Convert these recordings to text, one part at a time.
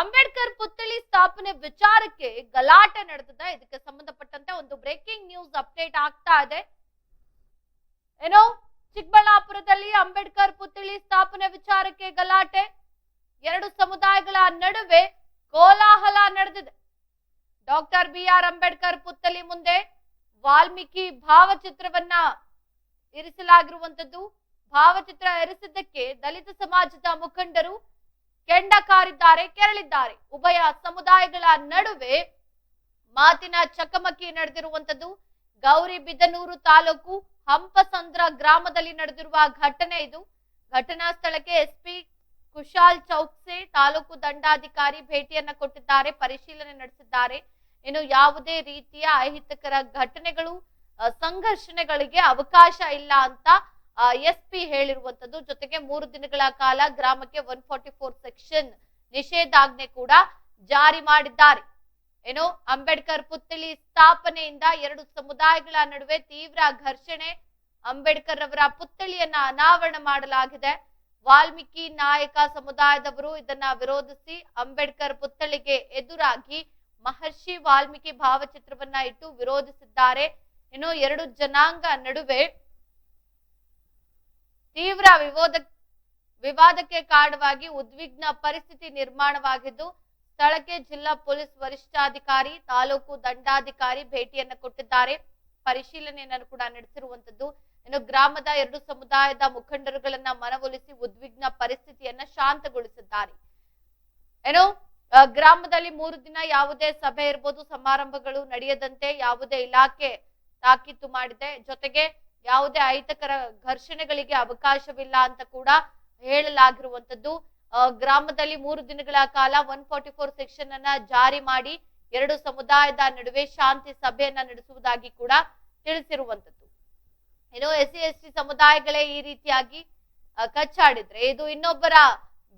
ಅಂಬೇಡ್ಕರ್ ಪುತ್ಥಳಿ ಸ್ಥಾಪನೆ ವಿಚಾರಕ್ಕೆ ಗಲಾಟೆ ನಡೆದಿದೆ. ಇದಕ್ಕೆ ಸಂಬಂಧಪಟ್ಟಂತೆ ಒಂದು ಬ್ರೇಕಿಂಗ್ ನ್ಯೂಸ್ ಅಪ್ಡೇಟ್ ಆಗ್ತಾ ಇದೆ. ಏನೋ, ಚಿಕ್ಕಬಳ್ಳಾಪುರದಲ್ಲಿ ಅಂಬೇಡ್ಕರ್ ಪುತ್ಥಳಿ ಸ್ಥಾಪನೆ ವಿಚಾರಕ್ಕೆ ಗಲಾಟೆ. ಎರಡು ಸಮುದಾಯಗಳ ನಡುವೆ ಕೋಲಾಹಲ ನಡೆದಿದೆ. ಡಾಕ್ಟರ್ ಬಿ ಆರ್ ಅಂಬೇಡ್ಕರ್ ಪುತ್ಥಳಿ ಮುಂದೆ ವಾಲ್ಮೀಕಿ ಭಾವಚಿತ್ರವನ್ನ ಇರಿಸಲಾಗಿರುವಂತದ್ದು ಭಾವಚಿತ್ರ ಇರಿಸಿದ್ದಕ್ಕೆ ದಲಿತ ಸಮಾಜದ ಮುಖಂಡರು ಕೆಂಡ ಕಾರಿದ್ದಾರೆ ಕೆರಳಿದ್ದಾರೆ. ಉಭಯ ಸಮುದಾಯಗಳ ನಡುವೆ ಮಾತಿನ ಚಕಮಕಿ ನಡೆದಿರುವಂತದ್ದು ಗೌರಿಬಿದನೂರು ತಾಲೂಕು ಹಂಪಸಂದ್ರ ಗ್ರಾಮದಲ್ಲಿ ನಡೆದಿರುವ ಘಟನೆ ಇದು. ಘಟನಾ ಸ್ಥಳಕ್ಕೆ ಎಸ್ಪಿ ಕುಶಾಲ್ ಚೌಕ್ಸೆ ತಾಲೂಕು ದಂಡಾಧಿಕಾರಿ ಭೇಟಿಯನ್ನ ಕೊಟ್ಟಿದ್ದಾರೆ, ಪರಿಶೀಲನೆ ನಡೆಸಿದ್ದಾರೆ. ಇನ್ನು ಯಾವುದೇ ರೀತಿಯ ಅಹಿತಕರ ಘಟನೆಗಳು ಸಂಘರ್ಷಣೆಗಳಿಗೆ ಅವಕಾಶ ಇಲ್ಲ ಅಂತ ಎಸ್ ಪಿ ಹೇಳಿರುವಂತದ್ದು ಜೊತೆಗೆ ಮೂರು ದಿನಗಳ ಕಾಲ ಗ್ರಾಮಕ್ಕೆ ಒನ್ ಫಾರ್ಟಿ ಫೋರ್ ಸೆಕ್ಷನ್ ನಿಷೇಧಾಜ್ಞೆ ಕೂಡ ಜಾರಿ ಮಾಡಿದ್ದಾರೆ. ಏನು? ಅಂಬೇಡ್ಕರ್ ಪುತ್ಥಳಿ ಸ್ಥಾಪನೆಯಿಂದ ಎರಡು ಸಮುದಾಯಗಳ ನಡುವೆ ತೀವ್ರ ಘರ್ಷಣೆ. ಅಂಬೇಡ್ಕರ್ ಅವರ ಪುತ್ಥಳಿಯನ್ನ ಅನಾವರಣ ಮಾಡಲಾಗಿದೆ. ವಾಲ್ಮೀಕಿ ನಾಯಕ ಸಮುದಾಯದವರು ಇದನ್ನ ವಿರೋಧಿಸಿ ಅಂಬೇಡ್ಕರ್ ಪುತ್ಥಳಿಗೆ ಎದುರಾಗಿ ಮಹರ್ಷಿ ವಾಲ್ಮೀಕಿ ಭಾವಚಿತ್ರವನ್ನ ಇಟ್ಟು ವಿರೋಧಿಸಿದ್ದಾರೆ. ಇನ್ನು ಎರಡು ಜನಾಂಗ ನಡುವೆ ತೀವ್ರ ವಿವಾದ, ವಿವಾದಕ್ಕೆ ಕಾರಣವಾಗಿ ಉದ್ವಿಗ್ನ ಪರಿಸ್ಥಿತಿ ನಿರ್ಮಾಣವಾಗಿದ್ದು, ಸ್ಥಳಕ್ಕೆ ಜಿಲ್ಲಾ ಪೊಲೀಸ್ ವರಿಷ್ಠಾಧಿಕಾರಿ, ತಾಲೂಕು ದಂಡಾಧಿಕಾರಿ ಭೇಟಿಯನ್ನು ಕೊಟ್ಟಿದ್ದಾರೆ. ಪರಿಶೀಲನೆಯನ್ನು ಕೂಡ ನಡೆಸಿರುವಂತದ್ದು. ಇನ್ನು ಗ್ರಾಮದ ಎರಡು ಸಮುದಾಯದ ಮುಖಂಡರುಗಳನ್ನ ಮನವೊಲಿಸಿ ಉದ್ವಿಗ್ನ ಪರಿಸ್ಥಿತಿಯನ್ನ ಶಾಂತಗೊಳಿಸಿದ್ದಾರೆ. ಏನು ಗ್ರಾಮದಲ್ಲಿ ಮೂರು ದಿನ ಯಾವುದೇ ಸಭೆ ಇರ್ಬೋದು, ಸಮಾರಂಭಗಳು ನಡೆಯದಂತೆ ಯಾವುದೇ ಇಲಾಖೆ ತಾಕೀತು ಮಾಡಿದೆ. ಜೊತೆಗೆ ಯಾವುದೇ ಅಹಿತಕರ ಘರ್ಷಣೆಗಳಿಗೆ ಅವಕಾಶವಿಲ್ಲ ಅಂತ ಕೂಡ ಹೇಳಲಾಗಿರುವಂತದ್ದು ಗ್ರಾಮದಲ್ಲಿ ಮೂರು ದಿನಗಳ ಕಾಲ ಒನ್ ಫಾರ್ಟಿ ಫೋರ್ ಸೆಕ್ಷನ್ ಅನ್ನ ಜಾರಿ ಮಾಡಿ ಎರಡು ಸಮುದಾಯದ ನಡುವೆ ಶಾಂತಿ ಸಭೆಯನ್ನ ನಡೆಸುವುದಾಗಿ ಕೂಡ ತಿಳಿಸಿರುವಂತದ್ದು ಇನ್ನು ಎಸ್ ಸಿ, ಎಸ್ ಟಿ ಸಮುದಾಯಗಳೇ ಈ ರೀತಿಯಾಗಿ ಕಚ್ಚಾಡಿದ್ರೆ ಇದು ಇನ್ನೊಬ್ಬರ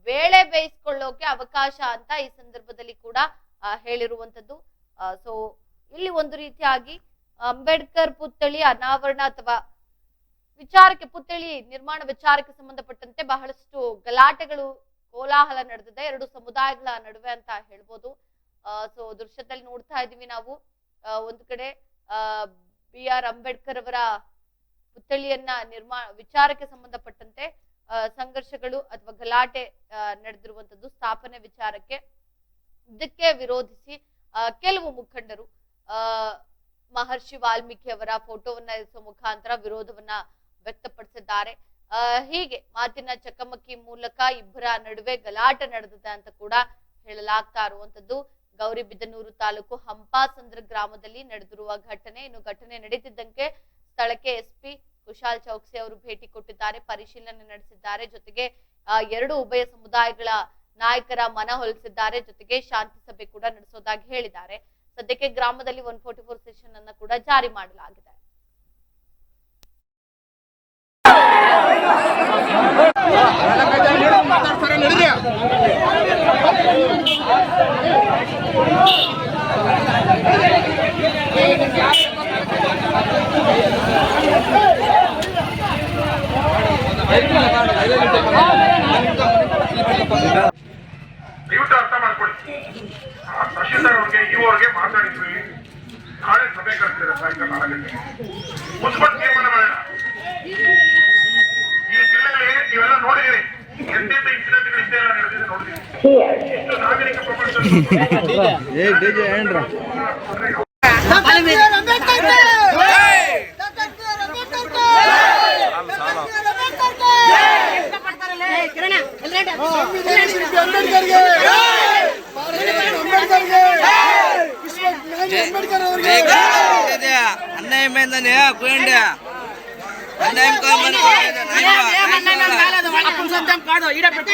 ವೇಳೆ ಬೇಯಿಸ್ಕೊಳ್ಳೋಕೆ ಅವಕಾಶ ಅಂತ ಈ ಸಂದರ್ಭದಲ್ಲಿ ಕೂಡ ಹೇಳಿರುವಂತದ್ದು ಸೊ, ಇಲ್ಲಿ ಒಂದು ರೀತಿಯಾಗಿ ಅಂಬೇಡ್ಕರ್ ಪುತ್ಥಳಿ ಅನಾವರಣ ಅಥವಾ ವಿಚಾರಕ್ಕೆ ಪುತ್ಥಳಿ, ನಿರ್ಮಾಣ ವಿಚಾರಕ್ಕೆ ಸಂಬಂಧಪಟ್ಟಂತೆ ಬಹಳಷ್ಟು ಗಲಾಟೆಗಳು, ಕೋಲಾಹಲ ನಡೆದಿದೆ. ಎರಡು ಸಮುದಾಯಗಳ ನಡುವೆ ಅಂತ ಹೇಳ್ಬೋದು. ಸೊ ದೃಶ್ಯದಲ್ಲಿ ನೋಡ್ತಾ ಇದೀವಿ ನಾವು. ಒಂದು ಕಡೆ ಬಿ ಆರ್ ಅಂಬೇಡ್ಕರ್ ಅವರ ಪುತ್ಥಳಿಯನ್ನ ನಿರ್ಮಾಣ ವಿಚಾರಕ್ಕೆ ಸಂಬಂಧಪಟ್ಟಂತೆ ಸಂಘರ್ಷಗಳು ಅಥವಾ ಗಲಾಟೆ ನಡೆದಿರುವಂತದ್ದು ಸ್ಥಾಪನೆ ವಿಚಾರಕ್ಕೆ ಇದಕ್ಕೆ ವಿರೋಧಿಸಿ ಕೆಲವು ಮುಖಂಡರು ಮಹರ್ಷಿ ವಾಲ್ಮೀಕಿ ಅವರ ಫೋಟೋವನ್ನ ಇರಿಸುವ ಮುಖಾಂತರ ವಿರೋಧವನ್ನ ವ್ಯಕ್ತಪಡಿಸಿದ್ದಾರೆ. ಹೀಗೆ ಮಾತಿನ ಚಕಮಕಿ ಮೂಲಕ ಇಬ್ಬರ ನಡುವೆ ಗಲಾಟೆ ನಡೆದಿದೆ ಅಂತ ಕೂಡ ಹೇಳಲಾಗ್ತಾ ಇರುವಂತದ್ದು ಗೌರಿಬಿದನೂರು ತಾಲೂಕು ಹಂಪಾಸಂದ್ರ ಗ್ರಾಮದಲ್ಲಿ ನಡೆದಿರುವ ಘಟನೆ. ಇನ್ನು ಘಟನೆ ನಡೆದಿದ್ದಂಗೆ ಸ್ಥಳಕ್ಕೆ ಎಸ್ಪಿ ಕುಶಾಲ್ ಚೌಕ್ಸಿ ಅವರು ಭೇಟಿ ಕೊಟ್ಟಿದ್ದಾರೆ. ಪರಿಶೀಲನೆ ನಡೆಸಿದ್ದಾರೆ. ಜೊತೆಗೆ ಎರಡು ಉಭಯ ಸಮುದಾಯಗಳ ನಾಯಕರ ಮನ ಹೊಲಿಸಿದ್ದಾರೆ. ಜೊತೆಗೆ ಶಾಂತಿ ಸಭೆ ಕೂಡ ನಡೆಸೋದಾಗಿ ಹೇಳಿದ್ದಾರೆ. ಸದ್ಯಕ್ಕೆ ಗ್ರಾಮದಲ್ಲಿ ಒನ್ ಫೋರ್ಟಿ ಫೋರ್ ಸೆಷನ್ ಅನ್ನ ಕೂಡ ಜಾರಿ ಮಾಡಲಾಗಿದೆ. ದಯವಿಟ್ಟು ಅರ್ಥ ಮಾಡ್ಕೊಳ್ಳಿ. ತಹಶೀಲ್ದಾರ್ ಅವ್ರಿಗೆ ಇವ್ರಿಗೆ ಮಾತಾಡಿದ್ವಿ. ನಾಳೆ ಸಭೆ ಕರೆಸ್ತಾರೆ ಸಾಯಂಕಾಲ ನಾಲ್ಕು ಗಂಟೆಗೆ ಮುನ್ಸ್ಕೊಂಡು ತೀರ್ಮಾನ ಮಾಡೋಣ ಈ ಜಿಲ್ಲೆಯಲ್ಲಿ ನೀವೆಲ್ಲ ನೋಡಿದಿರಿ ಎಂತೆಂತ ಇನ್ಸಿಡೆಂಟ್ಗಳು ಇಷ್ಟೇ ಎಲ್ಲ ನಡೆದಿದೆ ನೋಡಿದಿರಿ ಇಷ್ಟು ఏ డీజే ఏంట్రా అన్నయ్య మీదని పోయండి అన్నయ్యం కాదు ఈడ పెద్ద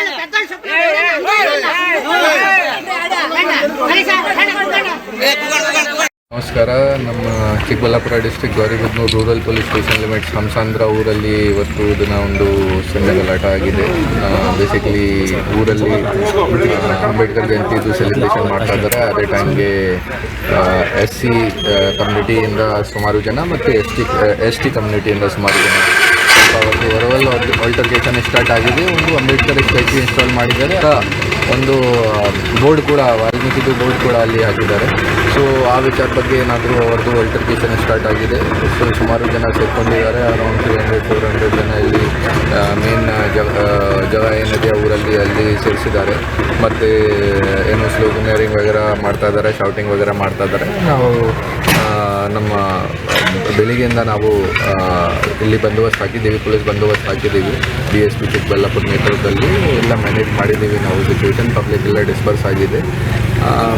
ನಮಸ್ಕಾರ, ನಮ್ಮ Chikkaballapura district Gauribidanur rural police station limit Hamsandra ಊರಲ್ಲಿ ಇವತ್ತು ದಿನ ಒಂದು ಸಣ್ಣ ಗಲಾಟ ಆಗಿದೆ. ಬೇಸಿಕಲಿ ಊರಲ್ಲಿ ಅಂಬೇಡ್ಕರ್ ಜಯಂತಿದು ಸೆಲೆಬ್ರೇಷನ್ ಮಾಡ್ತಾ ಇದ್ದಾರೆ. ಅದೇ ಟೈಮ್ಗೆ ಎಸ್ ಸಿ ಕಮ್ಯುನಿಟಿಯಿಂದ ಸುಮಾರು ಜನ ಮತ್ತು ಎಸ್ ಟಿ ಎಸ್ ಟಿ ಕಮ್ಯುನಿಟಿಯಿಂದ ಸುಮಾರು ಜನ. ಅವರು ಅವತ್ತು ಹೊರವಲ್ ಆಲ್ಟರ್ಕೇಷನ್ ಸ್ಟಾರ್ಟ್ ಆಗಿದೆ. ಒಂದು ಅಂಬೇಡ್ಕರ್ ಸ್ಟ್ಯಾಚ್ಯೂ ಇನ್ಸ್ಟಾಲ್ ಮಾಡಿದ್ದಾರೆ. ಒಂದು ಬೋರ್ಡ್ ಕೂಡ ವಾಲ್ಮೀಕಿದು ಬೋರ್ಡ್ ಕೂಡ ಅಲ್ಲಿ ಹಾಕಿದ್ದಾರೆ. ಸೊ ಆ ವಿಚಾರ ಬಗ್ಗೆ ಏನಾದರೂ ಅವ್ರದ್ದು ಅಲ್ಟರ್ಕೇಷನ್ ಸ್ಟಾರ್ಟ್ ಆಗಿದೆ? ಸೊ ಸುಮಾರು ಜನ ಸೇರ್ಕೊಂಡಿದ್ದಾರೆ. Around three hundred four hundred ಜನ ಇಲ್ಲಿ ಮೇನ್ ಜಗ ಜಗ ಏನಿದೆ ಊರಲ್ಲಿ ಅಲ್ಲಿ ಸೇರಿಸಿದ್ದಾರೆ. ಮತ್ತು, ಏನು ಸ್ಲೋಗನಿಯರಿಂಗ್ ವಗೇರ ಮಾಡ್ತಾ ಇದ್ದಾರೆ ಶೌಟಿಂಗ್ ವಗೇರ ಮಾಡ್ತಾ ಇದ್ದಾರೆ. ನಾವು ನಮ್ಮ ಬೆಳಿಗ್ಗೆಯಿಂದ ನಾವು ಇಲ್ಲಿ ಬಂದೋಬಸ್ತ್ ಹಾಕಿದ್ದೀವಿ ಪೊಲೀಸ್ ಬಂದೋಬಸ್ತ್ ಹಾಕಿದ್ದೀವಿ. ಡಿ ಎಸ್ ಪಿ ಚಿಕ್ಕಬಳ್ಳಾಪುರ ನೇತೃತ್ವದಲ್ಲಿ ಎಲ್ಲ ಮ್ಯಾನೇಜ್ ಮಾಡಿದ್ದೀವಿ ನಾವು. ಸಿಚುವೇಶನ್ ಪಬ್ಲಿಕ್ ಎಲ್ಲ ಡಿಸ್ಪರ್ಸ್ ಆಗಿದೆ.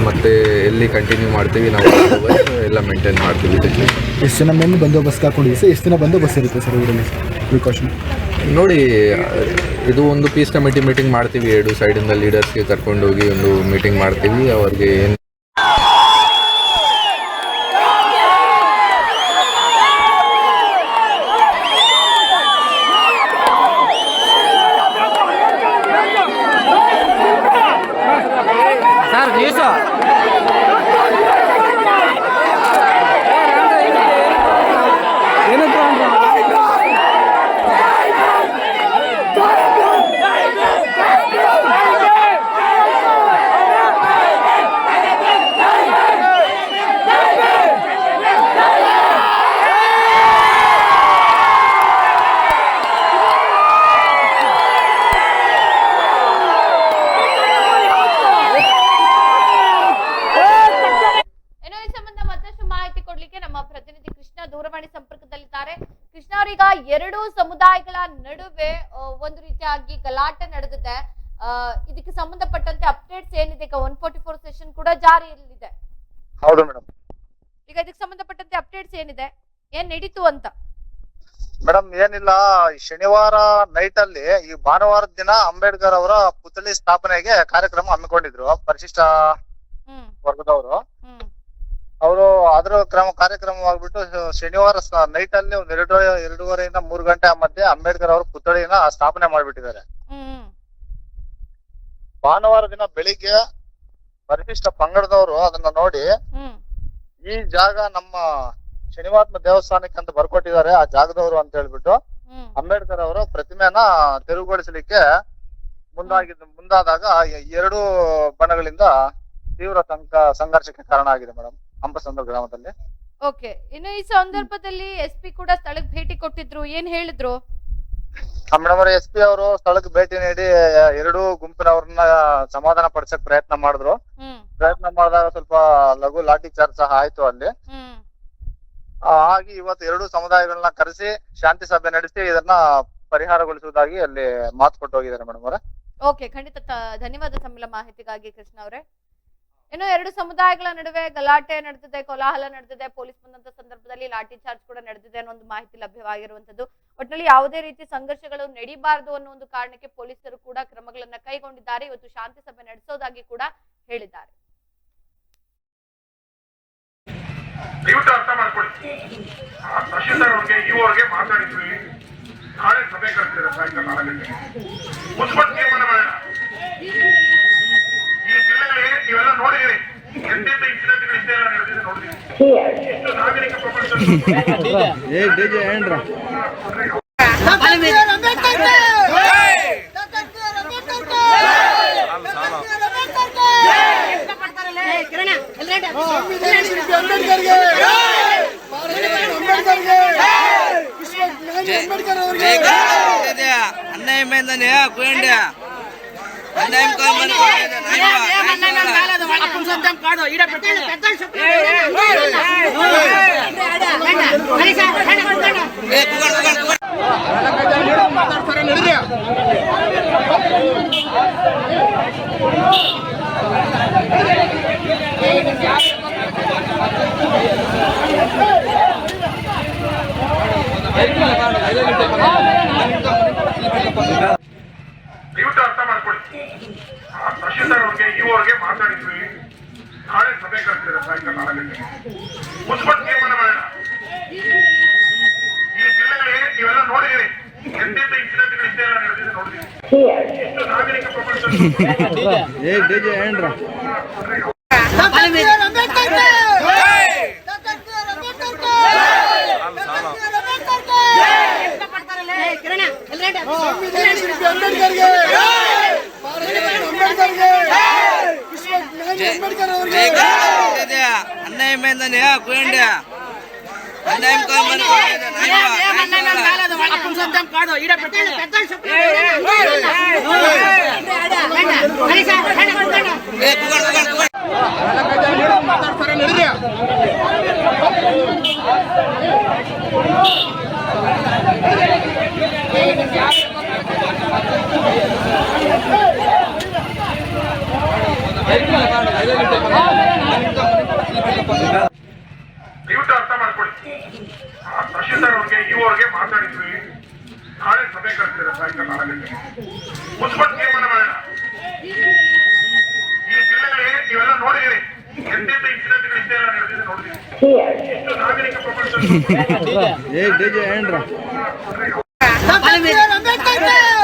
ಮತ್ತು ಎಲ್ಲಿ ಕಂಟಿನ್ಯೂ ಮಾಡ್ತೀವಿ ನಾವು ಬಂದೋಬಸ್ತ್ ಎಲ್ಲ ಮೇಂಟೈನ್ ಮಾಡ್ತೀವಿ. ಎಷ್ಟು ಜನ ಮೇಲೆ ಬಂದೋಬಸ್ತ್ ಹಾಕೊಂಡಿದ್ದೀವಿ ಸರ್? ಎಷ್ಟು ದಿನ ಬಂದೋಬಸ್ತ್ ಇರುತ್ತೆ ಸರ್ ಊರಲ್ಲಿ? ಪ್ರಿಕಾಷನ್ ನೋಡಿ ಇದು ಒಂದು ಪೀಸ್ ಕಮಿಟಿ ಮೀಟಿಂಗ್ ಮಾಡ್ತೀವಿ. ಎರಡು ಸೈಡಿಂದ ಲೀಡರ್ಸ್ಗೆ ಕರ್ಕೊಂಡೋಗಿ ಒಂದು ಮೀಟಿಂಗ್ ಮಾಡ್ತೀವಿ. ಅವ್ರಿಗೆ ಏನು ಸರ್ ನ್ಯೂಸು ಏನೋ ಈ ಸಂಬಂಧ ಮತ್ತಷ್ಟು ಮಾಹಿತಿ ಕೊಡ್ಲಿಕ್ಕೆ ನಮ್ಮ ಪ್ರತಿನಿಧಿ ಕೃಷ್ಣ ದೂರವಾಣಿ ಸಂಪರ್ಕದಲ್ಲಿದ್ದಾರೆ ಕೃಷ್ಣ ಅವರೀಗ ಎರಡು ಸಮುದಾಯಗಳ ನಡುವೆ ಆ, ಒಂದು ರೀತಿಯಾಗಿ ಗಲಾಟೆ ನಡೆದಿದೆ ಆ, ಇದಕ್ಕೆ ಸಂಬಂಧಪಟ್ಟಂತೆ ಅಪ್ಡೇಟ್ಸ್ ಏನಿದೆ? ಈಗ ಒನ್ ಫೋರ್ಟಿ ಫೋರ್ ಸೆಷನ್ ಕೂಡ ಜಾರಿಯಲ್ಲಿದೆ ಹೌದು ಮೇಡಮ್ ಈಗ ಇದಕ್ಕೆ ಸಂಬಂಧಪಟ್ಟಂತೆ ಅಪ್ಡೇಟ್ಸ್ ಏನಿದೆ? ಏನ್ ನಡೀತು ಅಂತ? ಮೇಡಮ್ ಏನಿಲ್ಲ. ಶನಿವಾರ ನೈಟ್ ಅಲ್ಲಿ ಈ ಭಾನುವಾರ ದಿನ ಅಂಬೇಡ್ಕರ್ ಅವರ ಪುತ್ಥಳಿ ಸ್ಥಾಪನೆಗೆ ಕಾರ್ಯಕ್ರಮ ಹಮ್ಮಿಕೊಂಡಿದ್ರು ಪರಿಶಿಷ್ಟ ವರ್ಗದವರು. ಅವರು ಅದರ ಕ್ರಮ ಕಾರ್ಯಕ್ರಮವಾಗ್ಬಿಟ್ಟು ಶನಿವಾರ ನೈಟ್ ಅಲ್ಲಿ ಒಂದ್ ಎರಡು ಎರಡೂವರೆಯಿಂದ ಮೂರು ಗಂಟೆ ಮಧ್ಯೆ ಅಂಬೇಡ್ಕರ್ ಅವರ ಪುತ್ಥಳಿನ ಸ್ಥಾಪನೆ ಮಾಡ್ಬಿಟ್ಟಿದ್ದಾರೆ. ಭಾನುವಾರ ದಿನ ಬೆಳಿಗ್ಗೆ ಪರಿಶಿಷ್ಟ ಪಂಗಡದವರು ಅದನ್ನ ನೋಡಿ ಈ ಜಾಗ ನಮ್ಮ ಶನಿವಾರ ದೇವಸ್ಥಾನಕ್ಕೆ ಅಂತ ಬರ್ಕೊಟ್ಟಿದ್ದಾರೆ ಆ ಜಾಗದವರು ಅಂತ ಹೇಳ್ಬಿಟ್ಟು ಅಂಬೇಡ್ಕರ್ ಅವರು ಪ್ರತಿಮೆನ ತೆರವುಗೊಳಿಸಲಿಕ್ಕೆ ಮುಂದಾಗಿದ್ದ ಮುಂದಾದಾಗ ಎರಡು ಬಣಗಳಿಂದ ತೀವ್ರ ಸಂಘರ್ಷಕ್ಕೆ ಕಾರಣ ಆಗಿದೆ ಮೇಡಮ್ ಹಂಪಸಂದ್ರ ಗ್ರಾಮದಲ್ಲಿ. ಓಕೆ ಇನ್ನು ಈ ಸಂದರ್ಭದಲ್ಲಿ ಎಸ್ಪಿ ಕೂಡ ಸ್ಥಳಕ್ಕೆ ಭೇಟಿ ಕೊಟ್ಟಿದ್ರು ಏನ್ ಹೇಳಿದ್ರು? ಮೇಡಮ್ ಅವರ ಎಸ್ ಪಿ ಅವರು ಸ್ಥಳಕ್ಕೆ ಭೇಟಿ ನೀಡಿ ಎರಡೂ ಗುಂಪಿನವ್ರನ್ನ ಸಮಾಧಾನ ಪಡಿಸಕ್ ಪ್ರಯತ್ನ ಮಾಡಿದ್ರು. ಪ್ರಯತ್ನ ಮಾಡಿದಾಗ ಸ್ವಲ್ಪ ಲಘು ಲಾಠಿ ಚಾರ್ಜ್ ಸಹ ಆಯ್ತು ಅಲ್ಲಿ. ಹಾಗೆ ಇವತ್ತು ಎರಡು ಸಮುದಾಯಗಳನ್ನ ಕರೆಸಿ ಶಾಂತಿ ಸಭೆ ನಡೆಸಿ ಇದನ್ನ ಪರಿಹಾರಗೊಳಿಸುವುದಾಗಿ ಅಲ್ಲಿ ಮಾತು ಕೊಟ್ಟು ಹೋಗಿದ್ದಾರೆ ಮೇಡಮ್ ಅವರ. ಓಕೆ ಖಂಡಿತ ಧನ್ಯವಾದ ಸಮಿಲ ಮಾಹಿತಿಗಾಗಿ ಕೃಷ್ಣ ಅವರೇ. ಇನ್ನು ಎರಡು ಸಮುದಾಯಗಳ ನಡುವೆ ಗಲಾಟೆ ನಡೆದಿದೆ, ಕೋಲಾಹಲ ನಡೆದಿದೆ, ಪೊಲೀಸ್ ಬಂದಂತ ಸಂದರ್ಭದಲ್ಲಿ ಲಾಠಿ ಚಾರ್ಜ್ ಕೂಡ ನಡೆದಿದೆ ಅನ್ನೋ ಒಂದು ಮಾಹಿತಿ ಲಭ್ಯವಾಗಿರುವಂತದ್ದು ಒಟ್ಟಿನಲ್ಲಿ ಯಾವುದೇ ರೀತಿ ಸಂಘರ್ಷಗಳು ನಡೀಬಾರದು ಅನ್ನೋ ಒಂದು ಕಾರಣಕ್ಕೆ ಪೊಲೀಸರು ಕೂಡ ಕ್ರಮಗಳನ್ನ ಕೈಗೊಂಡಿದ್ದಾರೆ. ಇವತ್ತು ಶಾಂತಿ ಸಭೆ ನಡೆಸೋದಾಗಿ ಕೂಡ ಹೇಳಿದ್ದಾರೆ. ಮಾತಾಡಿದ್ವಿ. ನಾಳೆ ಸಭೆ ಕರೆಸ್ತಾರೆ ಸಾಯಂಕಾಲ ನಾಲ್ಕು ಗಂಟೆಗೆ ತೀರ್ಮಾನ ಮಾಡೋಣ. ಜಿಲ್ಲೆಗಳಲ್ಲಿ ನೀವೆಲ್ಲ ನೋಡಿದಿರಿ ಎಂತೆಂತ ಇನ್ಸಿಡೆಂಟ್ಗಳು ಇದ್ದೇ ಎಲ್ಲ ನಡೆದಿದೆ ನೋಡಿದಿರಿ ಎಷ್ಟು ನಾಗರಿಕ అప్పుడు సొంతం కాదు ఈడ పెట్టాలి పెద్దలు చెప్పారు ಅವ್ರಿಗೆ ಇವ್ರಿಗೆ ಮಾತಾಡಿದ್ವಿ. ನಾಳೆ ಸಭೆ ಕರೆಸ್ತಾರೆ ಸಾಯಂಕಾಲ ನಾಲ್ಕು ಗಂಟೆಗೆ ಮುನ್ಸಿಪಲ್ ತೀರ್ಮಾನ ಮಾಡೋಣ. ಈ ಜಿಲ್ಲೆಗಳಲ್ಲಿ ನೀವೆಲ್ಲ ನೋಡಿದಿರಿ. ಎಂತೆಂತ ಇನ್ಸಿಡೆಂಟ್ಗಳು ಇದ್ದೇ ಎಲ್ಲ ನಡೆದಿದೆ ನೋಡಿದಿರಿ. ಎಷ್ಟು ನಾಗರಿಕ ಅಂಬೇಡ್ಕರ್ಗೆ అన్నయ్య మీదని పోయండి అన్నయ్య కాదు ದಯವಿಟ್ಟು ಅರ್ಥ ಮಾಡ್ಕೊಳ್ಳಿ ಆ ತಹಶೀಲ್ದಾರ್ ಅವ್ರಿಗೆ ಇವ್ರಿಗೆ ಮಾತಾಡಿದ್ವಿ ನಾಳೆ ಸಭೆ ಕರೆಸ್ತಾರೆ ಸಾಯಂಕಾಲ ನಾಲ್ಕು ಗಂಟೆಗೆ ಮುನ್ಸ್ಪಟ್ ತೀರ್ಮಾನ ಮಾಡೋಣ ಈ ಜಿಲ್ಲೆಯಲ್ಲಿ ನೀವೆಲ್ಲ ನೋಡಿದಿರಿ ಎಂತೆಂತ ಇನ್ಸಿಡೆಂಟ್ಗಳು ಇಷ್ಟೆಲ್ಲ ನಡೆದಿದೆ ನೋಡಿದಿರಿ ಇಷ್ಟು ನಾಗರಿಕ ಪ್ರಪಂಚ ಸರ್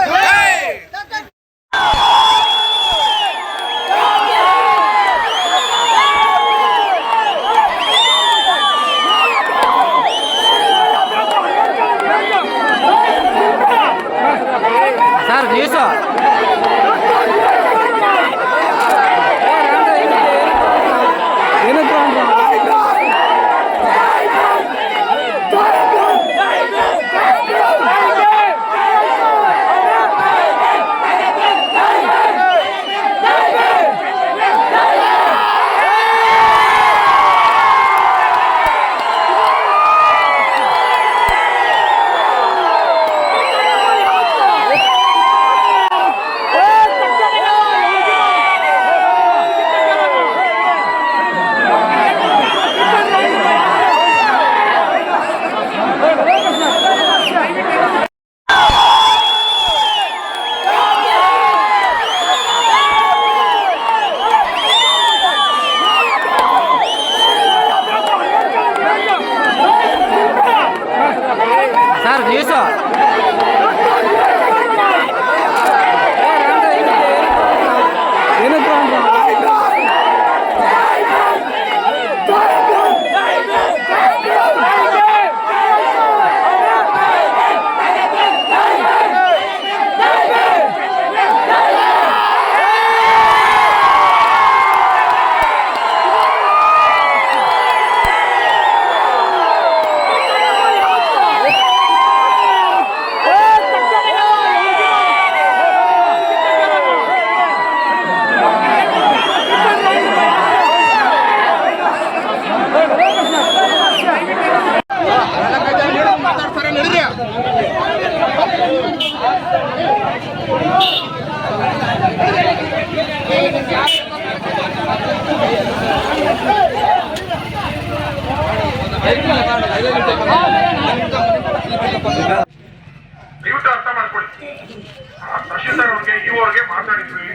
ತಹಶೀಲ್ದಾರ್ ಇವರಿಗೆ ಮಾತಾಡಿದ್ವಿ.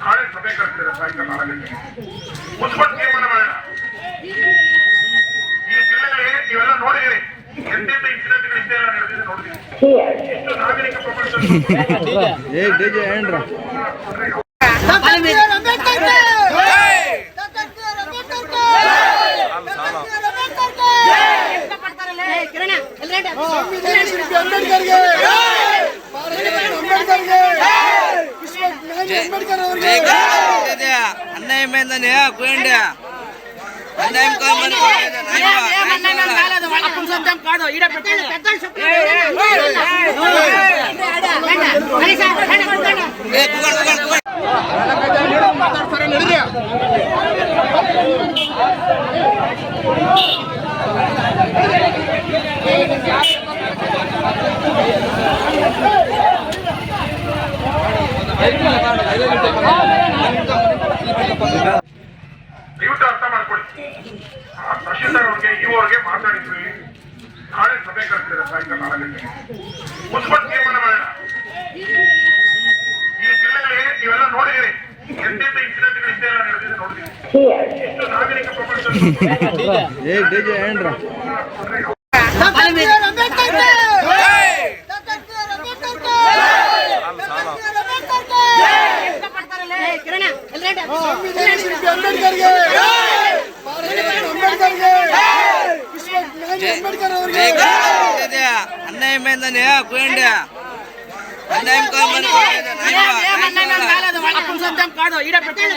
ನಾಳೆ ಸಭೆ ಕರೆಸ್ತಾರೆ ಸಾಯಂಕಾಲ ನಾಲ್ಕು ಗಂಟೆಗೆ ಮುನ್ಸ್ಪಟ್ ತೀರ್ಮಾನ ಮಾಡೋಣ. ಈ ಜಿಲ್ಲೆಯಲ್ಲಿ ನೀವೆಲ್ಲ ನೋಡಿದಿರಿ ಎಂತೆಂತ ಇನ್ಸಿಡೆಂಟ್ಗಳು ಇಷ್ಟೆಲ್ಲ ನಡೆದಿದೆ ನೋಡಿದಿರಿ ಇಷ್ಟು ನಾಗರಿಕ ಪ್ರಪಂಚ ఏందని పోయండి కాదు ఈడ పెట్టండి పెద్ద అన్నయ్య ఏందని పోయండి అన్నయ్యం కాదు ఈడ పెట్టండి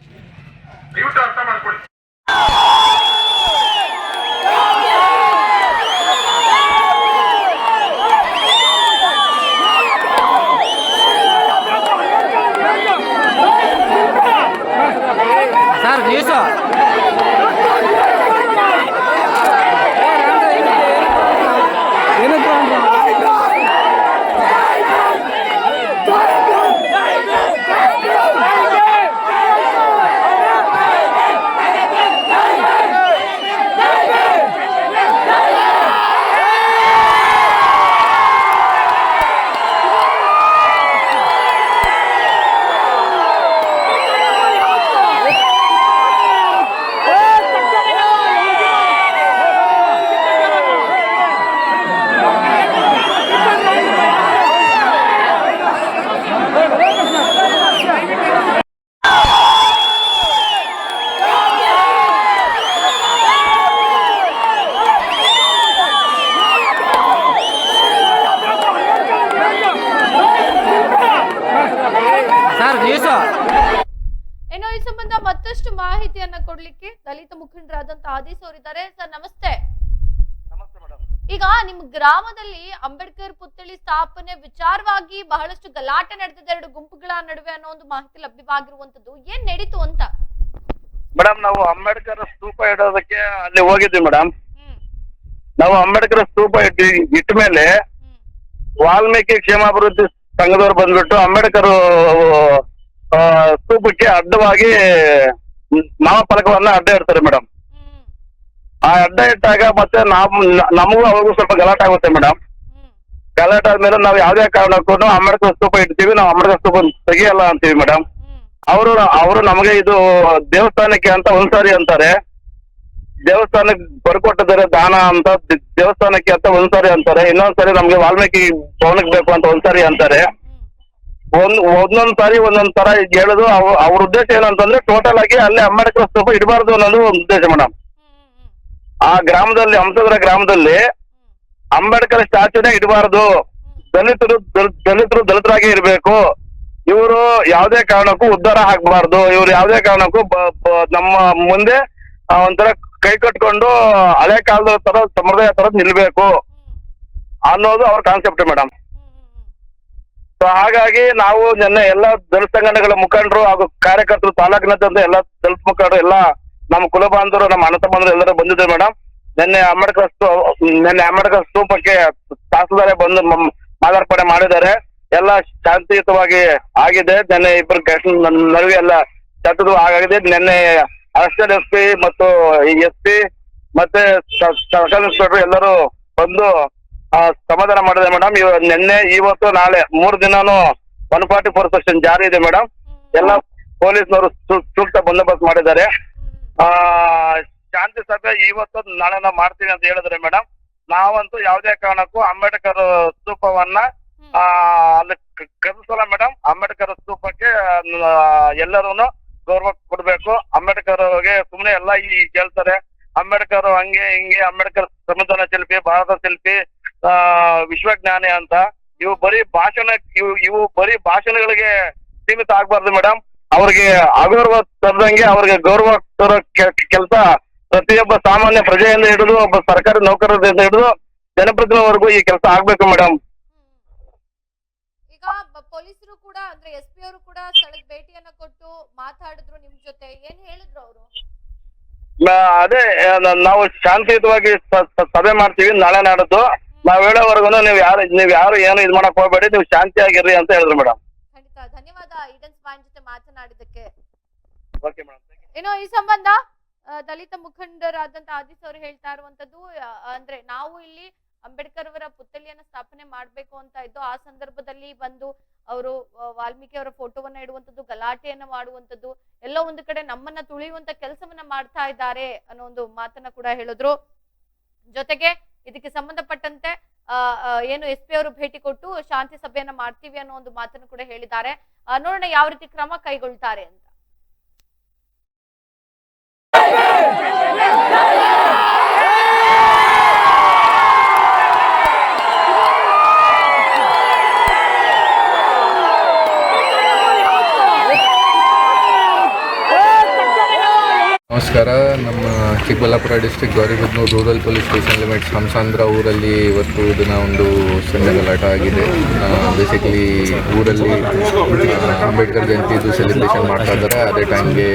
ಗ್ರಾಮದಲ್ಲಿ ಅಂಬೇಡ್ಕರ್ ಪುತ್ಥಳಿ ಸ್ಥಾಪನೆ ವಿಚಾರವಾಗಿ ಬಹಳಷ್ಟು ಗಲಾಟೆ ನಡೆದಿದೆ. ಎರಡು ಗುಂಪುಗಳ ನಡುವೆ ಅನ್ನೋ ಒಂದು ಮಾಹಿತಿ ಲಭ್ಯವಾಗಿರುವಂತದ್ದು ಏನ್ ನಡೀತು ಅಂತ? ಮೇಡಮ್ ನಾವು ಅಂಬೇಡ್ಕರ್ ಸ್ತೂಪ ಇಡೋದಕ್ಕೆ ಅಲ್ಲಿ ಹೋಗಿದ್ವಿ ಮೇಡಮ್ ನಾವು ಅಂಬೇಡ್ಕರ್ ಸ್ತೂಪ ಇಟ್ಟು ಇಟ್ಟ ಮೇಲೆ ವಾಲ್ಮೀಕಿ ಕ್ಷೇಮಾಭಿವೃದ್ಧಿ ಸಂಘದವ್ರು ಬಂದ್ಬಿಟ್ಟು ಅಂಬೇಡ್ಕರ್ ಸ್ತೂಪಕ್ಕೆ ಅಡ್ಡವಾಗಿ ನಾಮಫಲಕವನ್ನ ಅಡ್ಡ ಇಡ್ತಾರೆ ಮೇಡಮ್ ಆ ಅಡ್ಡ ಇಟ್ಟಾಗ ಮತ್ತೆ ನಾವು ನಮಗೂ ಅವ್ರಿಗೂ ಸ್ವಲ್ಪ ಗಲಾಟೆ ಆಗುತ್ತೆ ಮೇಡಮ್ ಗಲಾಟ ಆದ್ಮೇಲೆ ನಾವು ಯಾವ್ದೇ ಕಾರಣಕ್ಕೂ ಅಂಬೇಡ್ಕರ್ ಸ್ತೂಪ ಇಡ್ತೀವಿ, ನಾವು ಅಂಬೇಡ್ಕರ್ ಸ್ತೂಪ ತೆಗಿಯಲ್ಲ ಅಂತೀವಿ ಮೇಡಮ್ ಅವರು ಅವರು ನಮಗೆ ಇದು ದೇವಸ್ಥಾನಕ್ಕೆ ಅಂತ ಒಂದ್ಸಾರಿ ಅಂತಾರೆ. ದೇವಸ್ಥಾನಕ್ಕೆ ಬರ್ಕೊಟ್ಟಿದ್ದಾರೆ ದಾನ ಅಂತ, ದೇವಸ್ಥಾನಕ್ಕೆ ಅಂತ ಒಂದ್ಸಾರಿ ಅಂತಾರೆ. ಇನ್ನೊಂದ್ಸರಿ ನಮ್ಗೆ ವಾಲ್ಮೀಕಿ ಭವನಕ್ಕೆ ಬೇಕು ಅಂತ ಒಂದ್ಸಾರಿ ಅಂತಾರೆ. ಒಂದ್, ಒಂದೊಂದ್ ಸಾರಿ ಒಂದೊಂದ್ ತರ ಹೇಳುದು ಅವ್- ಅವ್ರ ಉದ್ದೇಶ ಏನಂತಂದ್ರೆ ಟೋಟಲ್ ಆಗಿ ಅಲ್ಲೇ ಅಂಬೇಡ್ಕರ್ ಸ್ತೂಪ ಇಡಬಾರ್ದು ಅನ್ನೋದು ಉದ್ದೇಶ ಮೇಡಮ್ ಆ ಗ್ರಾಮದಲ್ಲಿ, ಹಂಸದ್ರ ಗ್ರಾಮದಲ್ಲಿ ಅಂಬೇಡ್ಕರ್ ಸ್ಟ್ಯಾಚ್ಯೂನೇ ಇಡಬಾರದು. ದಲಿತರು ದಲ್- ದಲಿತರು ದಲಿತರಾಗಿ ಇರಬೇಕು. ಇವರು ಯಾವುದೇ ಕಾರಣಕ್ಕೂ ಉದ್ಧಾರ ಆಗ್ಬಾರ್ದು. ಇವ್ರು ಯಾವುದೇ ಕಾರಣಕ್ಕೂ ನಮ್ಮ ಮುಂದೆ ಒಂಥರ ಕೈ ಕಟ್ಕೊಂಡು ಹಳೆ ಕಾಲದ ತರ ಸಂಪ್ರದಾಯ ತರ ನಿಲ್ಬೇಕು ಅನ್ನೋದು ಅವ್ರ ಕಾನ್ಸೆಪ್ಟ್ ಮೇಡಮ್ ಸೊ ಹಾಗಾಗಿ ನಾವು ನಿನ್ನೆ ಎಲ್ಲ ದಲಿತ ಸಂಘಟನೆಗಳ ಮುಖಂಡರು ಹಾಗೂ ಕಾರ್ಯಕರ್ತರು, ತಾಲೂಕಿನಾದ್ಯಂತ ಎಲ್ಲ ದಲಿತ ಮುಖಂಡರು, ಎಲ್ಲ ನಮ್ಮ ಕುಲ ಬಾಂಧವರು ನಮ್ಮ ಅಣ್ಣ ತಮ್ಮಂದ್ರು ಎಲ್ಲರೂ ಬಂದಿದ್ದಾರೆ ಮೇಡಮ್ ನಿನ್ನೆ ಅಂಬೇಡ್ಕರ್ ನಿನ್ನೆ ಅಂಬೇಡ್ಕರ್ ಸ್ತೂಪಕ್ಕೆ ತಹಸೀಲ್ದಾರೆ ಬಂದು ಮಾಲಾರ್ಪಣೆ ಮಾಡಿದ್ದಾರೆ. ಎಲ್ಲ ಶಾಂತಿಯುತವಾಗಿ ಆಗಿದೆ. ನಿನ್ನೆ ಇಬ್ಬರು ನಡುವೆ ಎಲ್ಲ ಶಾಂತಿಯುತ ಆಗಿದೆ ನಿನ್ನೆ ಅಸಿಸ್ಟೆಂಟ್ ಎಸ್ ಪಿ ಮತ್ತು ಎಸ್ ಪಿ ಮತ್ತೆ ಸರ್ಕಾರ ಇನ್ಸ್ಪೆಕ್ಟರ್ ಎಲ್ಲರೂ ಬಂದು ಸಮಾಧಾನ ಮಾಡಿದೆ ಮೇಡಮ್ ಇವ ನಿನ್ನೆ, ಇವತ್ತು, ನಾಳೆ ಮೂರು ದಿನಾನು ಒನ್ ಫಾರ್ಟಿ ಫೋರ್ ಸೆಕ್ಷನ್ ಜಾರಿ ಇದೆ ಮೇಡಮ್ ಎಲ್ಲ ಪೊಲೀಸ್ನವರು ಸೂಕ್ತ ಬಂದೋಬಸ್ತ್ ಮಾಡಿದ್ದಾರೆ. ಆ ಶಾಂತಿ ಸಭೆ ಇವತ್ತು ನಾಳೆ ನಾವು ಮಾಡ್ತೀವಿ ಅಂತ ಹೇಳಿದ್ರೆ ಮೇಡಮ್ ನಾವಂತೂ ಯಾವುದೇ ಕಾರಣಕ್ಕೂ ಅಂಬೇಡ್ಕರ್ ಸ್ತೂಪವನ್ನ ಆ ಅಲ್ಲಿ ಕರೆಸಲ್ಲ ಮೇಡಮ್. ಅಂಬೇಡ್ಕರ್ ಸ್ತೂಪಕ್ಕೆ ಎಲ್ಲರೂ ಗೌರವ ಕೊಡ್ಬೇಕು. ಅಂಬೇಡ್ಕರ್ ಅವ್ರಿಗೆ ಸುಮ್ಮನೆ ಎಲ್ಲ ಈ ಕೇಳ್ತಾರೆ. ಅಂಬೇಡ್ಕರ್ ಹಂಗೆ ಹಿಂಗೆ ಅಂಬೇಡ್ಕರ್ ಸಂವಿಧಾನ ಶಿಲ್ಪಿ ಭಾರತ ಶಿಲ್ಪಿ ಆ ವಿಶ್ವಜ್ಞಾನಿ ಅಂತ. ಇವು ಬರೀ ಭಾಷಣ ಇವು ಇವು ಬರೀ ಭಾಷಣಗಳಿಗೆ ಸೀಮಿತ ಆಗ್ಬಾರ್ದು ಮೇಡಮ್. ಅವ್ರಿಗೆ ಅಗೌರವ ತರದಂಗೆ ಅವ್ರಿಗೆ ಗೌರವ ತರೋ ಕೆಲಸ ಪ್ರತಿಯೊಬ್ಬ ಸಾಮಾನ್ಯ ಪ್ರಜೆಯಿಂದ ಹಿಡಿದು ಒಬ್ಬ ಸರ್ಕಾರಿ ನೌಕರರಿಂದ ಹಿಡಿದು ಜನಪ್ರತಿನಿಧಿವರೆಗೂ ಈ ಕೆಲಸ ಆಗ್ಬೇಕು ಮೇಡಮ್ ಈಗ ಪೊಲೀಸರು ಕೂಡ ಅಂದ್ರೆ ಎಸ್ ಪಿ ಅವರು ಕೂಡ ಸ್ಥಳಕ್ಕೆ ಭೇಟಿಯನ್ನ ಕೊಟ್ಟು ಮಾತಾಡಿದ್ರು ನಿಮ್ ಜೊತೆ ಏನ್ ಹೇಳಿದ್ರು ಅವರು? ಅದೇ ನಾವು ಶಾಂತಿಯುತವಾಗಿ ಸಭೆ ಮಾಡ್ತೀವಿ ನಾಳೆ ನಾಡದ್ದು. ನಾವ್ ಹೇಳೋವರೆಗೂ ನೀವು ಯಾರು ನೀವ್ ಯಾರು ಏನು ಇದ್ ಮಾಡಕ್ ಹೋಗ್ಬೇಡಿ ನೀವು ಶಾಂತಿಯಾಗಿರ್ರಿ ಅಂತ ಹೇಳಿದ್ರು ಮೇಡಮ್ ಧನ್ಯವಾದ ಈಡನ್ ಸ್ವಾನ್ ಜೊತೆ ಮಾತನಾಡಿದಕ್ಕೆ ಏನೋ ಈ ಸಂಬಂಧ ದಲಿತ ಮುಖಂಡರಾದಂತ ಆದಿಸ್ ಅವರು ಹೇಳ್ತಾ ಇರುವಂತದ್ದು ಅಂದ್ರೆ ನಾವು ಇಲ್ಲಿ ಅಂಬೇಡ್ಕರ್ ಅವರ ಪುತ್ಥಳಿಯನ್ನ ಸ್ಥಾಪನೆ ಮಾಡ್ಬೇಕು ಅಂತ ಇದ್ದು ಆ ಸಂದರ್ಭದಲ್ಲಿ ಬಂದು ಅವರು ವಾಲ್ಮೀಕಿ ಅವರ ಫೋಟೋವನ್ನ ಇಡುವಂತದ್ದು ಗಲಾಟೆಯನ್ನ ಮಾಡುವಂತದ್ದು ಎಲ್ಲ ಒಂದು ಕಡೆ ನಮ್ಮನ್ನ ತುಳಿಯುವಂತ ಕೆಲಸವನ್ನ ಮಾಡ್ತಾ ಇದ್ದಾರೆ ಅನ್ನೋ ಒಂದು ಮಾತನ್ನ ಕೂಡ ಹೇಳಿದ್ರು. ಜೊತೆಗೆ ಇದಕ್ಕೆ ಸಂಬಂಧಪಟ್ಟಂತೆ ಏನು ಎಸ್ ಪಿ ಅವರು ಭೇಟಿ ಕೊಟ್ಟು ಶಾಂತಿ ಸಭೆಯನ್ನ ಮಾಡ್ತೀವಿ ಅನ್ನೋ ಒಂದು ಮಾತನ್ನು ಕೂಡ ಹೇಳಿದ್ದಾರೆ. ನೋಡೋಣ ಯಾವ ರೀತಿ ಕ್ರಮ ಕೈಗೊಳ್ತಾರೆ ಅಂತ. Chikkaballapura district Gauribidanur rural police station limit Hamsandra ಊರಲ್ಲಿ ಇವತ್ತು ದಿನ ಒಂದು ಸಣ್ಣ ಗಲಾಟ ಆಗಿದೆ. ಬೇಸಿಕಲಿ ಊರಲ್ಲಿ ಅಂಬೇಡ್ಕರ್ ಜಯಂತಿದು ಸೆಲೆಬ್ರೇಷನ್ ಮಾಡ್ತಾ ಇದ್ದಾರೆ. ಅದೇ ಟೈಮ್ಗೆ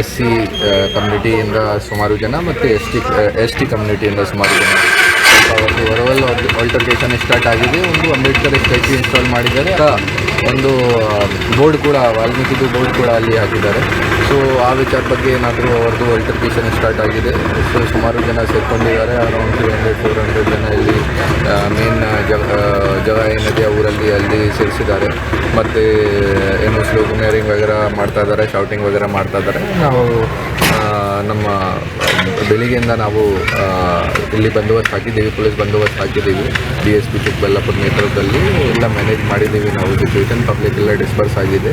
ಎಸ್ ಸಿ ಕಮ್ಯುನಿಟಿಯಿಂದ ಸುಮಾರು ಜನ ಮತ್ತು ಎಸ್ ಟಿ ಎಸ್ ಟಿ ಕಮ್ಯುನಿಟಿಯಿಂದ ಸುಮಾರು ಜನ. ಅವತ್ತು ಹೊರವಲ್ ಆಲ್ಟರ್ಕೇಷನ್ ಸ್ಟಾರ್ಟ್ ಆಗಿದೆ. ಒಂದು ಅಂಬೇಡ್ಕರ್ ಸ್ಟ್ಯಾಚ್ಯೂ ಇನ್ಸ್ಟಾಲ್ ಮಾಡಿದ್ದಾರೆ. ಒಂದು ಬೋರ್ಡ್ ಕೂಡ, ವಾಲ್ಮೀಕಿದು ಬೋರ್ಡ್ ಕೂಡ ಅಲ್ಲಿ ಹಾಕಿದ್ದಾರೆ. ಸೊ ಆ ವಿಚಾರ ಬಗ್ಗೆ ಏನಾದರೂ ಅವ್ರದ್ದು ಆಲ್ಟರ್ಕೇಷನ್ ಸ್ಟಾರ್ಟ್ ಆಗಿದೆ? ಸೊ ಸುಮಾರು ಜನ ಸೇರ್ಕೊಂಡಿದ್ದಾರೆ. Around three hundred four hundred ಜನ ಇಲ್ಲಿ ಮೇನ್ ಜಗ ಜಗ ಏನಿದೆ ಊರಲ್ಲಿ ಅಲ್ಲಿ ಸೇರಿಸಿದ್ದಾರೆ. ಮತ್ತು, ಏನು ಸ್ಲೋಗನಿಯರಿಂಗ್ ವಗರ ಮಾಡ್ತಾ ಇದ್ದಾರೆ ಶೌಟಿಂಗ್ ವಗರ ಮಾಡ್ತಾ ಇದ್ದಾರೆ. ನಾವು ನಮ್ಮ ಬೆಳಿಗ್ಗೆಯಿಂದ ನಾವು ಇಲ್ಲಿ ಬಂದೋಬಸ್ತ್ ಹಾಕಿದ್ದೀವಿ ಪೊಲೀಸ್ ಬಂದೋಬಸ್ತ್ ಹಾಕಿದ್ದೀವಿ ಡಿ ಎಸ್ ಪಿ ಚಿಕ್ಕಬಳ್ಳಾಪುರ ನೇತೃತ್ವದಲ್ಲಿ ಎಲ್ಲ ಮ್ಯಾನೇಜ್ ಮಾಡಿದ್ದೀವಿ ನಾವು. ಸಿಚುವೇಶನ್ ಪಬ್ಲಿಕ್ ಎಲ್ಲ ಡಿಸ್ಪರ್ಸ್ ಆಗಿದೆ.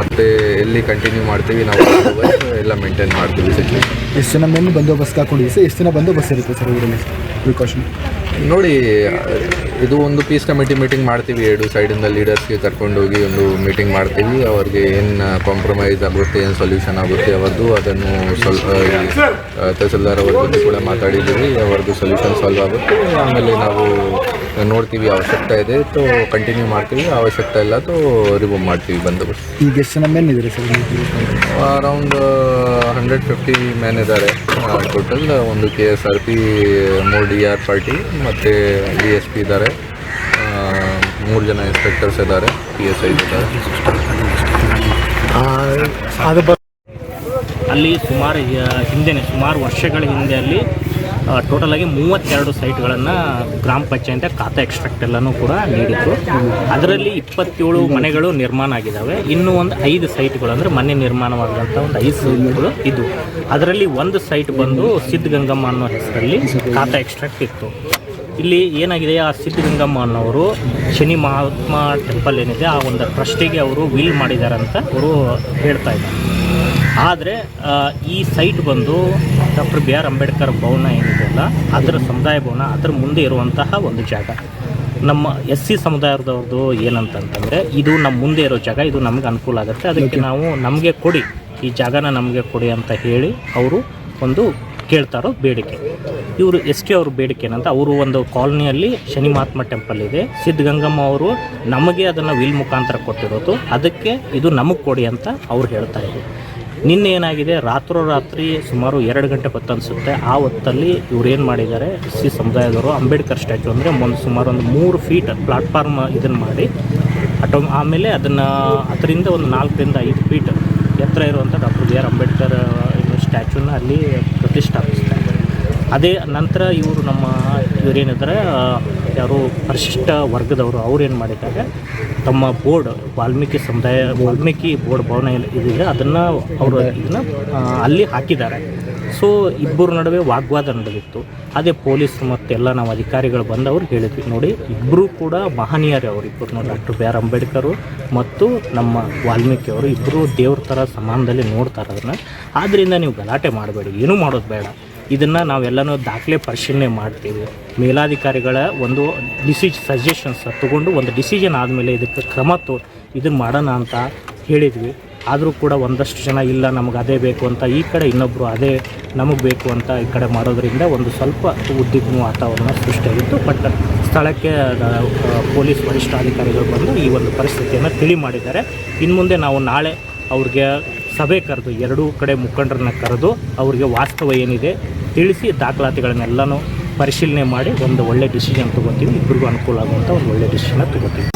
ಮತ್ತು ಎಲ್ಲಿ ಕಂಟಿನ್ಯೂ ಮಾಡ್ತೀವಿ ನಾವು ಎಲ್ಲ ಮೇಂಟೈನ್ ಮಾಡ್ತೀವಿ. ಸಿಚುವೇಶನ್ ಎಷ್ಟು ಜನ ಮೇಲೆ ಬಂದೋಬಸ್ತ್ ಹಾಕೊಂಡಿದ್ದೀವಿ ಸರ್? ಎಷ್ಟು ಜನ ಬಂದೋಬಸ್ತ್ ಇರುತ್ತೆ ಸರ್ ಊರಲ್ಲಿ? ಪ್ರಿಕಾಷನ್ ನೋಡಿ, ಇದು ಒಂದು ಪೀಸ್ ಕಮಿಟಿ ಮೀಟಿಂಗ್ ಮಾಡ್ತೀವಿ. ಎರಡು ಸೈಡಿಂದ ಲೀಡರ್ಸ್ಗೆ ಕರ್ಕೊಂಡೋಗಿ ಒಂದು ಮೀಟಿಂಗ್ ಮಾಡ್ತೀವಿ. ಅವ್ರಿಗೆ ಏನು ಕಾಂಪ್ರಮೈಸ್ ಆಗುತ್ತೆ, ಏನು ಸೊಲ್ಯೂಷನ್ ಆಗುತ್ತೆ ಅವರದ್ದು, ಅದನ್ನು ಸ್ವಲ್ಪ ತಹಸೀಲ್ದಾರ್ ಅವ್ರ ಜೊತೆ ಕೂಡ ಮಾತಾಡಿದ್ದೀವಿ. ಅವ್ರದ್ದು ಸೊಲ್ಯೂಷನ್ ಸಾಲ್ವ್ ಆಗುತ್ತೆ. ಆಮೇಲೆ ನಾವು ನೋಡ್ತೀವಿ ಅವಶ್ಯಕತೆ ಇದೆ ತೋ ಕಂಟಿನ್ಯೂ ಮಾಡ್ತೀವಿ ಅವಶ್ಯಕತೆ ಇಲ್ಲ ತೋ ರಿಮೂವ್ ಮಾಡ್ತೀವಿ ಬಂದು. ಈಗ ಎಷ್ಟು ಜನ ಮೇಲೆ ಇದ್ದಾರೆ sir around hundred fifty man ಇದ್ದಾರೆ. ಟೋಟಲ್ ಒಂದು ಕೆ ಎಸ್ ಆರ್ ಪಿ ಮೂರು ಡಿ ಆರ್ ಪಾರ್ಟಿ ಮತ್ತು ಡಿ ಎಸ್ ಪಿ ಇದ್ದಾರೆ. ಮೂರು ಜನ ಇನ್ಸ್ಪೆಕ್ಟರ್ಸ್ ಇದ್ದಾರೆ ಪಿ ಎಸ್ ಐ ಇದ್ದಾರೆ. ಅದು ಬ ಅಲ್ಲಿ ಸುಮಾರು ಹಿಂದೆನೆ ಸುಮಾರು ವರ್ಷಗಳ ಹಿಂದೆ ಅಲ್ಲಿ ಟೋಟಲ್ ಆಗಿ ಮೂವತ್ತೆರಡು ಸೈಟ್ಗಳನ್ನು ಗ್ರಾಮ ಪಂಚಾಯತ್ ಖಾತೆ ಎಕ್ಸ್ಟ್ರಾಕ್ಟ್ ಎಲ್ಲನೂ ಕೂಡ ನೀಡಿದ್ರು. ಅದರಲ್ಲಿ ಇಪ್ಪತ್ತೇಳು ಮನೆಗಳು ನಿರ್ಮಾಣ ಆಗಿದ್ದಾವೆ ಇನ್ನೂ ಒಂದು ಐದು ಸೈಟ್ಗಳು ಅಂದರೆ ಮನೆ ನಿರ್ಮಾಣವಾದಂಥ ಒಂದು ಐದು ಸೈಟ್ಗಳು ಇದು ಅದರಲ್ಲಿ ಒಂದು ಸೈಟ್ ಬಂದು ಸಿದ್ಧಗಂಗಮ್ಮ ಅನ್ನೋ ಹೆಸರಲ್ಲಿ ಖಾತೆ ಎಕ್ಸ್ಟ್ರಾಕ್ಟ್ ಇತ್ತು. ಇಲ್ಲಿ ಏನಾಗಿದೆ, ಆ ಸಿದ್ಧಗಂಗಮ್ಮ ಅನ್ನೋರು ಶನಿ ಮಹಾತ್ಮ ಟೆಂಪಲ್ ಏನಿದೆ, ಆ ಒಂದು ಟ್ರಸ್ಟಿಗೆ ಅವರು ವಿಲ್ ಮಾಡಿದ್ದಾರೆ ಅಂತ ಅವರು ಹೇಳ್ತಾ ಇದ್ದಾರೆ. ಆದರೆ ಈ ಸೈಟ್ ಬಂದು doctor B R Ambedkar Bhavan ಏನಿದೆಯಲ್ಲ ಅದರ ಸಮುದಾಯ ಭವನ ಅದರ ಮುಂದೆ ಇರುವಂತಹ ಒಂದು ಜಾಗ. ನಮ್ಮ ಎಸ್ ಸಿ ಸಮುದಾಯದವ್ರದ್ದು ಏನಂತಂತಂದರೆ ಇದು ನಮ್ಮ ಮುಂದೆ ಇರೋ ಜಾಗ ಇದು ನಮಗೆ ಅನುಕೂಲ ಆಗುತ್ತೆ. ಅದಕ್ಕೆ ನಾವು ನಮಗೆ ಕೊಡಿ ಈ ಜಾಗನ ನಮಗೆ ಕೊಡಿ ಅಂತ ಹೇಳಿ ಅವರು ಒಂದು ಕೇಳ್ತಾರೋ ಬೇಡಿಕೆ. ಇವರು ಎಸ್ ಕೆ ಅವ್ರ ಬೇಡಿಕೆ ಏನಂತ ಅವರು ಒಂದು ಕಾಲೋನಿಯಲ್ಲಿ ಶನಿ ಮಹಾತ್ಮ ಟೆಂಪಲ್ ಇದೆ. ಸಿದ್ಧಗಂಗಮ್ಮ ಅವರು ನಮಗೆ ಅದನ್ನು ವಿಲ್ ಮುಖಾಂತರ ಕೊಟ್ಟಿರೋದು. ಅದಕ್ಕೆ ಇದು ನಮಗೆ ಕೊಡಿ ಅಂತ ಅವ್ರು ಹೇಳ್ತಾ ಇದ್ರು. ನಿನ್ನೆ ಏನಾಗಿದೆ? ರಾತ್ರೋರಾತ್ರಿ ಸುಮಾರು ಎರಡು ಗಂಟೆ ಹೊತ್ತು ಅನಿಸುತ್ತೆ. ಆ ಹೊತ್ತಲ್ಲಿ ಇವ್ರು ಏನು ಮಾಡಿದ್ದಾರೆ? ಸಿ ಸಮುದಾಯದವರು ಅಂಬೇಡ್ಕರ್ ಸ್ಟ್ಯಾಚು ಅಂದರೆ ಒಂದು ಸುಮಾರು ಒಂದು ಮೂರು ಫೀಟ್ ಪ್ಲಾಟ್ಫಾರ್ಮ್ ಇದನ್ನು ಮಾಡಿ, ಅಟೋ ಆಮೇಲೆ ಅದನ್ನು ಅದರಿಂದ ಒಂದು ನಾಲ್ಕರಿಂದ ಐದು ಫೀಟ್ ಎತ್ತರ ಇರುವಂಥ ಡಾಕ್ಟರ್ ಬಿ ಆರ್ ಅಂಬೇಡ್ಕರ್ ಸ್ಟ್ಯಾಚುನ ಅಲ್ಲಿ ಪ್ರತಿಷ್ಠಾಪಿಸ್ತಾರೆ. ಅದೇ ನಂತರ ಇವರು ನಮ್ಮ ಇವರೇನಿದ್ದಾರೆ ಯಾರು ಪರಿಶಿಷ್ಟ ವರ್ಗದವರು ಅವ್ರು ಏನು ಮಾಡಿದ್ದಾರೆ? ತಮ್ಮ ಬೋರ್ಡ್, ವಾಲ್ಮೀಕಿ ಸಮುದಾಯ, ವಾಲ್ಮೀಕಿ ಬೋರ್ಡ್ ಭವನ ಇದೆ ಅದನ್ನು ಅವರು ಇದನ್ನ ಅಲ್ಲಿ ಹಾಕಿದ್ದಾರೆ. ಸೊ ಇಬ್ಬರ ನಡುವೆ ವಾಗ್ವಾದ ನಡೆದಿತ್ತು. ಅದೇ ಪೊಲೀಸ್ ಮತ್ತೆಲ್ಲ ನಾವು ಅಧಿಕಾರಿಗಳು ಬಂದವರು ಹೇಳಿದ್ವಿ. ನೋಡಿ ಇಬ್ಬರು ಕೂಡ ಮಹನೀಯರೇ ಅವರು ಇಬ್ಬರು ಡಾಕ್ಟರ್ ಬಿ ಆರ್ ಅಂಬೇಡ್ಕರು ಮತ್ತು ನಮ್ಮ ವಾಲ್ಮೀಕಿ ಅವರು ಇಬ್ಬರು ದೇವ್ರ ಥರ ಸಮಾನದಲ್ಲಿ ನೋಡ್ತಾರೆ ಅದನ್ನು ಆದ್ದರಿಂದ ನೀವು ಗಲಾಟೆ ಮಾಡಬೇಡಿ. ಏನೂ ಮಾಡೋದು ಬೇಡ. ಇದನ್ನು ನಾವೆಲ್ಲನೂ ದಾಖಲೆ ಪರಿಶೀಲನೆ ಮಾಡ್ತೀವಿ. ಮೇಲಾಧಿಕಾರಿಗಳ ಒಂದು ಡಿಸಿಜ್ ಸಜೆಷನ್ಸ್ ತಗೊಂಡು ಒಂದು ಡಿಸಿಷನ್ ಆದಮೇಲೆ ಇದಕ್ಕೆ ಕ್ರಮ ತೋ ಇದನ್ನು ಮಾಡೋಣ ಅಂತ ಹೇಳಿದ್ವಿ. ಆದರೂ ಕೂಡ ಒಂದಷ್ಟು ಜನ ಇಲ್ಲ, ನಮಗೆ ಅದೇ ಬೇಕು ಅಂತ ಈ ಕಡೆ ಇನ್ನೊಬ್ಬರು ಅದೇ ನಮಗೆ ಬೇಕು ಅಂತ ಈ ಕಡೆ ಮಾಡೋದರಿಂದ ಒಂದು ಸ್ವಲ್ಪ ಉದ್ವಿಗ್ನ ವಾತಾವರಣ ಸೃಷ್ಟಿಯಾಗಿತ್ತು. ಬಟ್ ಸ್ಥಳಕ್ಕೆ ಪೊಲೀಸ್ ವರಿಷ್ಠಾಧಿಕಾರಿಗಳು ಬಂದು ಈ ಒಂದು ಪರಿಸ್ಥಿತಿಯನ್ನು ತಿಳಿ ಮಾಡಿದ್ದಾರೆ. ಇನ್ನು ಮುಂದೆ ನಾವು ನಾಳೆ ಅವ್ರಿಗೆ ಸಭೆ ಕರೆದು, ಎರಡೂ ಕಡೆ ಮುಖಂಡರನ್ನ ಕರೆದು ಅವ್ರಿಗೆ ವಾಸ್ತವ ಏನಿದೆ ತಿಳಿಸಿ ದಾಖಲಾತಿಗಳನ್ನೆಲ್ಲನೂ ಪರಿಶೀಲನೆ ಮಾಡಿ ಒಂದು ಒಳ್ಳೆ ಡಿಸಿಷನ್ ತೊಗೋತೀವಿ. ಇಬ್ಬರಿಗೂ ಅನುಕೂಲ ಆಗುವಂಥ ಒಂದು ಒಳ್ಳೆ ಡಿಸಿಷನ್ ತೊಗೋತೀವಿ.